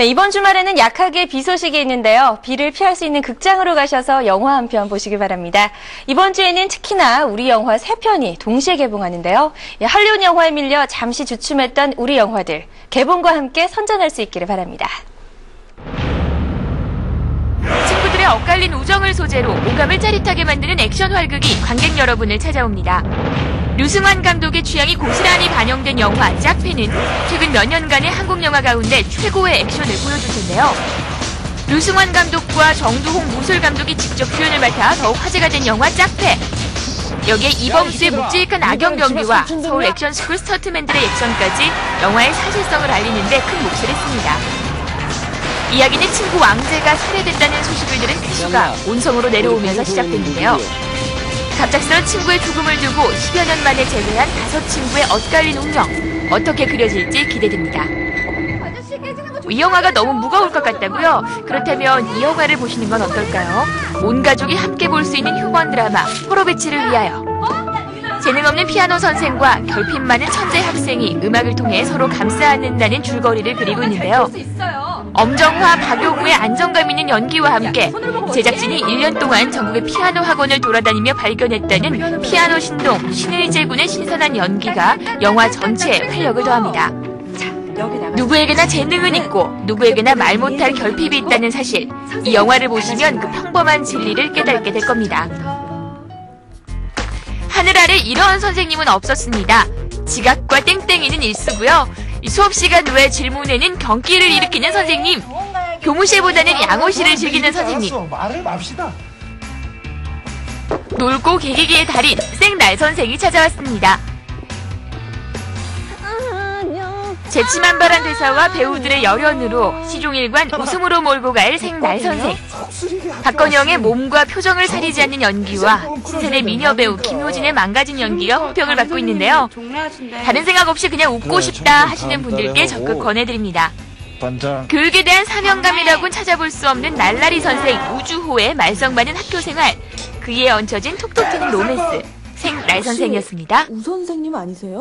네, 이번 주말에는 약하게 비 소식이 있는데요. 비를 피할 수 있는 극장으로 가셔서 영화 한 편 보시기 바랍니다. 이번 주에는 특히나 우리 영화 세 편이 동시에 개봉하는데요. 예, 할리우드 영화에 밀려 잠시 주춤했던 우리 영화들 개봉과 함께 선전할 수 있기를 바랍니다. 친구들의 엇갈린 우정을 소재로 오감을 짜릿하게 만드는 액션 활극이 관객 여러분을 찾아옵니다. 류승환 감독의 취향이 고스란히 반영된 영화 짝패는 최근 몇 년간의 한국 영화 가운데 최고의 액션을 보여줄 텐데요. 류승환 감독과 정두홍 무술 감독이 직접 표현을 맡아 더욱 화제가 된 영화 짝패. 여기에 이범수의 묵직한 악역 연기와 서울 액션 스쿨 스터트맨들의 액션까지 영화의 사실성을 알리는데 큰 몫을 했습니다. 이야기는 친구 왕재가 살해됐다는 소식을 들은 태수가 온성으로 내려오면서 시작됐는데요. 갑작스런 친구의 죽음을 두고 10여 년 만에 재회한 다섯 친구의 엇갈린 운명 어떻게 그려질지 기대됩니다. 이 영화가 너무 무거울 것 같다고요? 그렇다면 이 영화를 보시는 건 어떨까요? 온 가족이 함께 볼 수 있는 휴먼 드라마 호로비치를 위하여 재능 없는 피아노 선생과 결핍 많은 천재 학생이 음악을 통해 서로 감싸 안는다는 줄거리를 그리고 있는데요. 엄정화, 박용우의 안정감 있는 연기와 함께 제작진이 1년 동안 전국의 피아노 학원을 돌아다니며 발견했다는 피아노 신동 신의재 군의 신선한 연기가 영화 전체에 활력을 더합니다. 누구에게나 재능은 있고 누구에게나 말 못할 결핍이 있다는 사실. 이 영화를 보시면 그 평범한 진리를 깨닫게 될 겁니다. 하늘 아래 이러한 선생님은 없었습니다. 지각과 땡땡이는 일수고요. 수업 시간 외 질문에는 경기를 일으키는 선생님, 교무실보다는 양호실을 즐기는 선생님, 말을 맙시다. 놀고 개기기의 달인 생날 선생이 찾아왔습니다. 재치만 발한 대사와 배우들의 열연으로 시종일관 웃음으로 몰고 갈 생날 선생. 박건영의 몸과 표정을 사리지 않는 연기와 신세대 미녀 배우 김효진의 망가진 연기가 호평을 받고 있는데요. 다른 생각 없이 그냥 웃고 싶다 하시는 분들께 적극 권해드립니다. 반장. 교육에 대한 사명감이라고는 찾아볼 수 없는 날라리 선생 우주호의 말썽 많은 학교 생활. 그이에 얹혀진 톡톡 튀는 로맨스. 생날 선생이었습니다. 우 선생님 아니세요?